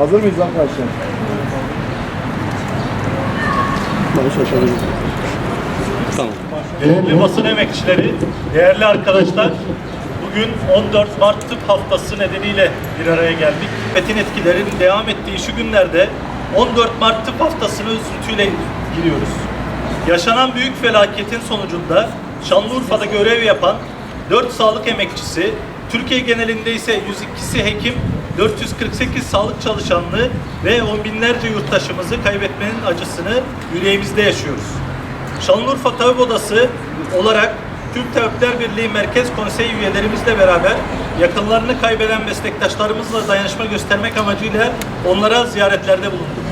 Hazır mıyız arkadaşlar? Barış aşağıya Tamam. Değerli basın emekçileri, değerli arkadaşlar, bugün 14 Mart Tıp Haftası nedeniyle bir araya geldik. Metin etkilerin devam ettiği şu günlerde 14 Mart Tıp Haftası'nı üzüntüyle giriyoruz. Yaşanan büyük felaketin sonucunda Şanlıurfa'da görev yapan 4 sağlık emekçisi, Türkiye genelinde ise 102'si hekim, 448 sağlık çalışanlığı ve on binlerce yurttaşımızı kaybetmenin acısını yüreğimizde yaşıyoruz. Şanlıurfa Tabip Odası olarak Türk Tabipler Birliği Merkez Konseyi üyelerimizle beraber yakınlarını kaybeden meslektaşlarımızla dayanışma göstermek amacıyla onlara ziyaretlerde bulunduk.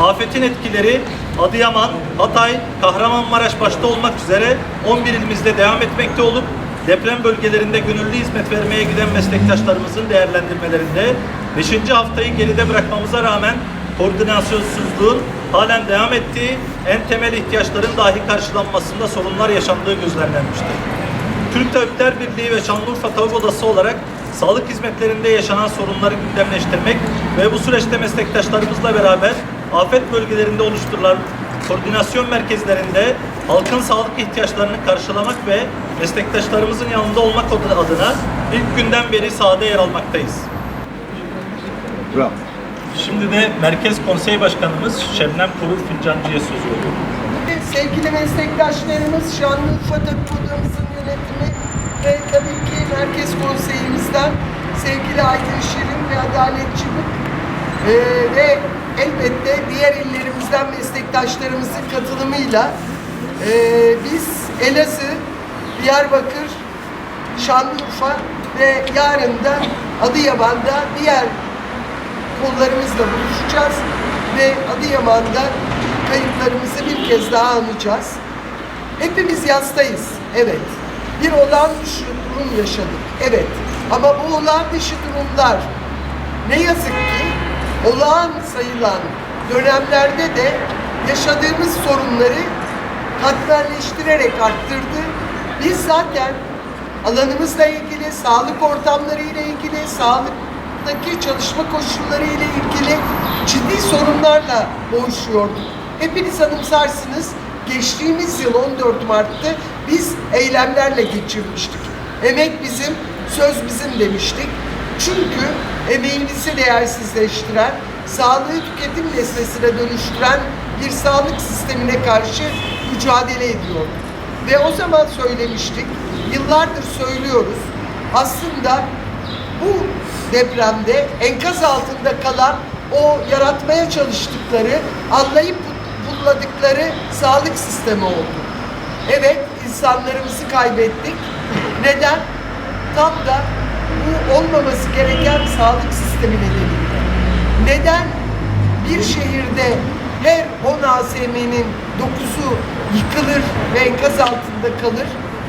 Afetin etkileri Adıyaman, Hatay, Kahramanmaraş başta olmak üzere 11 ilimizde devam etmekte olup deprem bölgelerinde gönüllü hizmet vermeye giden meslektaşlarımızın değerlendirmelerinde 5. haftayı geride bırakmamıza rağmen koordinasyonsuzluğun halen devam ettiği, en temel ihtiyaçların dahi karşılanmasında sorunlar yaşandığı gözlemlenmiştir. Türk Tabipler Birliği ve Şanlıurfa Tabip Odası olarak sağlık hizmetlerinde yaşanan sorunları gündemleştirmek ve bu süreçte meslektaşlarımızla beraber afet bölgelerinde oluşturulan koordinasyon merkezlerinde halkın sağlık ihtiyaçlarını karşılamak ve meslektaşlarımızın yanında olmak adına ilk günden beri sahada yer almaktayız. Bravo. Şimdi de Merkez Konsey Başkanımız Şebnem Kurul Fincancı'ya söz veriyorum. Sevgili meslektaşlarımız, Şanlıurfa Tabip Odamızın yönetimi ve tabii ki Merkez Konseyimizden sevgili Aydın Şirin ve Adalet Çubuk ee, ve elbette diğer illerimizden meslektaşlarımızın katılımıyla ee, biz Elazığ, Diyarbakır, Şanlıurfa ve yarın da Adıyaman'da diğer kollarımızla buluşacağız ve Adıyaman'da kayıplarımızı bir kez daha anacağız. Hepimiz yastayız, evet. Bir olağan dışı durum yaşadık, evet. Ama bu olağan dışı durumlar ne yazık ki olağan sayılan dönemlerde de yaşadığımız sorunları katmerleştirerek arttırdı. Biz zaten alanımızla ilgili, sağlık ortamları ile ilgili, sağlıktaki çalışma koşulları ile ilgili ciddi sorunlarla boğuşuyorduk. Hepiniz anımsarsınız. Geçtiğimiz yıl 14 Mart'ta biz eylemlerle geçirmiştik. Emek bizim, söz bizim demiştik. Çünkü emeğimizi değersizleştiren, sağlığı tüketim nesnesine dönüştüren bir sağlık sistemine karşı mücadele ediyorduk. Ve o zaman söylemiştik, yıllardır söylüyoruz. Aslında bu depremde enkaz altında kalan o yaratmaya çalıştıkları, anlayıp buladıkları sağlık sistemi oldu. Evet, insanlarımızı kaybettik. Neden? Tam da bu olmaması gereken sağlık sistemi nedeniyle. Neden bir şehirde her 10 ASM'nin 9'u yıkılır ve enkaz altında kalır?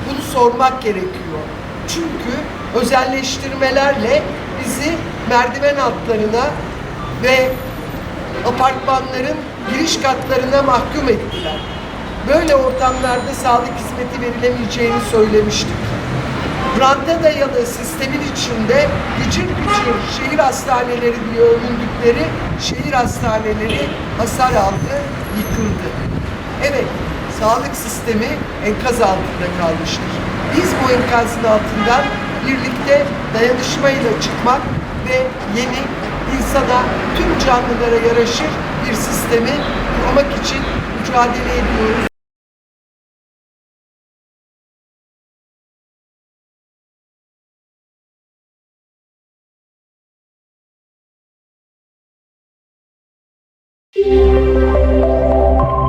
Bunu sormak gerekiyor. Çünkü özelleştirmelerle bizi merdiven altlarına ve apartmanların giriş katlarına mahkum ettiler. Böyle ortamlarda sağlık hizmeti verilemeyeceğini söylemiştik. Ranta dayalı sistemin içinde gücür gücür şehir hastaneleri diye övündükleri şehir hastaneleri hasar aldı, yıkıldı. Evet, sağlık sistemi enkaz altında kalmıştır. Biz bu enkazın altından birlikte dayanışmayla çıkmak ve yeni insana, tüm canlılara yaraşır bir sistemi kurmak için mücadele ediyoruz. Música